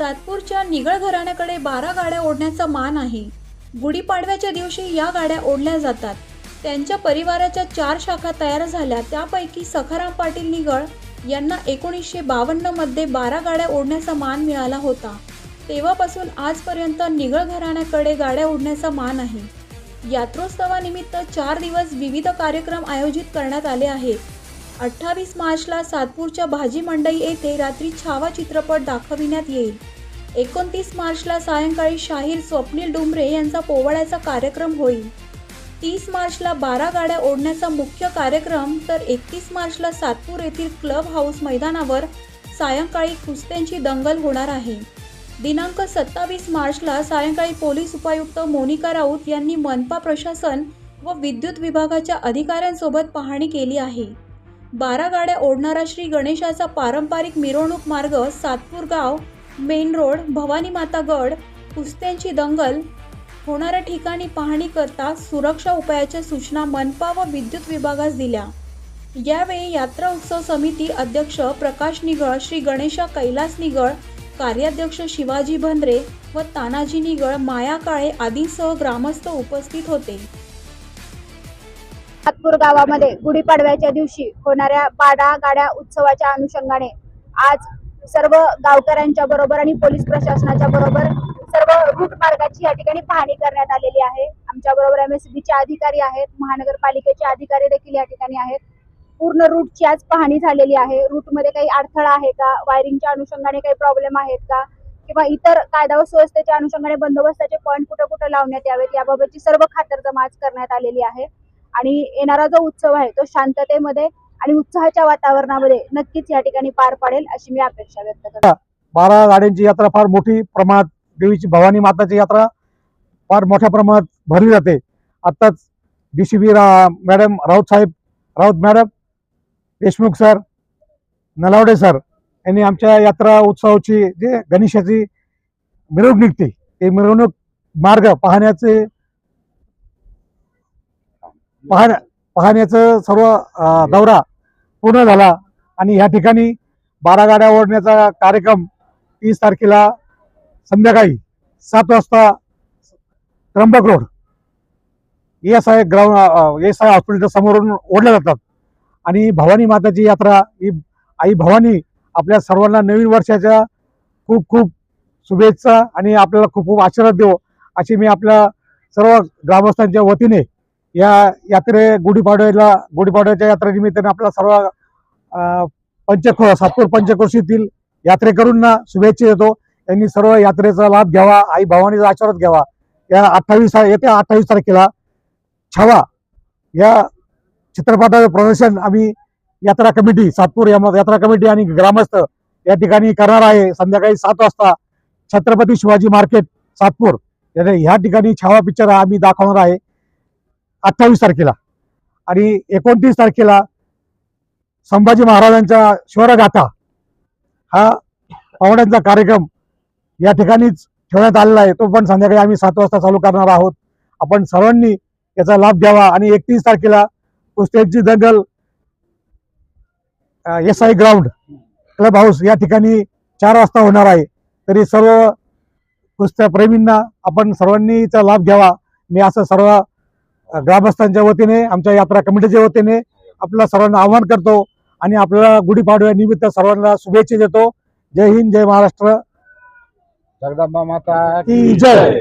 सातपूरच्या निगळ घराण्याकडे बारा गाड्या ओढण्याचा मान आहे. गुढीपाडव्याच्या दिवशी या गाड्या ओढल्या जातात. त्यांच्या परिवाराच्या चार शाखा तयार झाल्या. त्यापैकी सखाराम पाटील निगळ यांना एकोणीसशे बावन्नमध्ये बारा गाड्या ओढण्याचा मान मिळाला होता. तेव्हापासून आजपर्यंत निगळ घराण्याकडे गाड्या ओढण्याचा मान आहे. यात्रोत्सवानिमित्त चार दिवस विविध कार्यक्रम आयोजित करण्यात आले आहेत. अठ्ठावीस मार्चला सातपूरच्या भाजी मंडई येथे रात्री छावा चित्रपट दाखविण्यात येईल. एकोणतीस मार्चला सायंकाळी शाहीर स्वप्नील डुमरे यांचा पोवाड्याचा कार्यक्रम होईल. तीस मार्चला बारा गाड्या ओढण्याचा मुख्य कार्यक्रम तर एकतीस मार्चला सातपूर येथील क्लब हाऊस मैदानावर सायंकाळी कुस्त्यांची दंगल होणार आहे. दिनांक सत्तावीस मार्चला सायंकाळी पोलीस उपायुक्त मोनिका राऊत यांनी मनपा प्रशासन व विद्युत विभागाच्या अधिकाऱ्यांसोबत पाहणी केली आहे. बारा गाड्या ओढणारा श्री गणेशाचा पारंपरिक मिरवणूक मार्ग सातपूर गाव मेन रोड भवानी माता गड कुस्त्यांची दंगल होणाऱ्या ठिकाणी पाहणी करता सुरक्षा उपायाच्या सूचना मनपा व विद्युत विभागास दिल्या. यावेळी यात्रा उत्सव समिती अध्यक्ष प्रकाश निगळ श्री गणेशा कैलास निगळ कार्याध्यक्ष शिवाजी भंद्रे व तानाजी निगळ माया काळे आदींसह ग्रामस्थ उपस्थित होते. नागपूर गावामध्ये गुढीपाडव्याच्या दिवशी होणाऱ्या बाडा गाड्या उत्सवाच्या अनुषंगाने आज सर्व गावकऱ्यांच्या बरोबर आणि पोलीस प्रशासनाच्या बरोबर सर्व रूट मार्गाची या ठिकाणी पाहणी करण्यात आलेली आहे. आमच्या बरोबर एम एस बीचे अधिकारी आहेत महानगरपालिकेचे अधिकारी देखील या ठिकाणी आहेत. पूर्ण रूटची आज पाहणी झालेली आहे. रूटमध्ये काही अडथळा आहे का? वायरिंगच्या अनुषंगाने काही प्रॉब्लेम आहेत का? किंवा इतर कायदा व सुव्यवस्थेच्या अनुषंगाने बंदोबस्ताचे पॉईंट कुठं कुठं लावण्यात यावेत याबाबतची सर्व खातरजमा आज करण्यात आलेली आहे. आणि येणारा जो उत्सव आहे तो शांततेमध्ये आणि उत्साहाच्या वातावरणामध्ये नक्कीच या ठिकाणी पार पाडेल अशी मी अपेक्षा व्यक्त करतो. बारा गाड्यांची यात्रा फार मोठी प्रमाणात देवीची भवानी माताची यात्रा फार मोठ्या प्रमाणात भरली जाते. आत्ताच डी सी बी रा मॅडम राऊत साहेब Raut madam Deshmukh sir Nalawade sir यांनी आमच्या यात्रा उत्सवाची जे गणेशाची मिरवणूक निघते ते मिरवणूक मार्ग पाहण्याचे पाहण्या पाहण्याचं सर्व दौरा पूर्ण झाला. आणि ह्या ठिकाणी बारा गाड्या ओढण्याचा कार्यक्रम तीस तारखेला संध्याकाळी सात वाजता Trimbak road S I ground S I हॉस्पिटलच्या समोरून ओढल्या जातात. आणि भवानी माताची यात्रा ही आई भवानी आपल्या सर्वांना नवीन वर्षाच्या खूप खूप शुभेच्छा आणि आपल्याला खूप खूप आशीर्वाद देऊ अशी मी आपल्या सर्व ग्रामस्थांच्या वतीने या यात्रे गुढीपाडव्याला गुढीपाडव्याच्या यात्रेनिमित्ताने आपल्या सर्व अं, सातपूर पंचक्रोशीतील यात्रेकरूंना शुभेच्छा देतो. त्यांनी सर्व यात्रेचा लाभ घ्यावा आई भवानीचा आशीर्वाद घ्यावा. या अठ्ठावीस येत्या अठ्ठावीस तारखेला छावा या चित्रपटाचं प्रदर्शन आम्ही यात्रा कमिटी सातपूर या यात्रा कमिटी आणि ग्रामस्थ या ठिकाणी करणार आहे. संध्याकाळी सात वाजता छत्रपती शिवाजी मार्केट सातपूर. या- ह्या ठिकाणी छावा पिक्चर आम्ही दाखवणार आहे. अठ्ठावीस तारखेला. आणि एकोणतीस तारखेला संभाजी महाराजांच्या शौर्यगाथा हा पाहुण्यांचा कार्यक्रम या ठिकाणीच ठेवण्यात आलेला आहे. तो पण संध्याकाळी आम्ही सात वाजता चालू करणार आहोत. आपण सर्वांनी याचा लाभ घ्यावा. आणि एकतीस तारखेला कुस्त्यांची दंगल S I ground club house या ठिकाणी चार वाजता होणार आहे. तरी सर्व कुस्त्या प्रेमींना आपण सर्वांनी याचा लाभ घ्यावा. मी असं सर्व ग्रामस्थांच्या वतीने आमच्या यात्रा कमिटीच्या वतीने आपल्या सर्वांना आवाहन करतो आणि आपल्याला गुढीपाडव्या निमित्त सर्वांना शुभेच्छा देतो. जय हिंद जय महाराष्ट्र. जगदंबा माता की जय.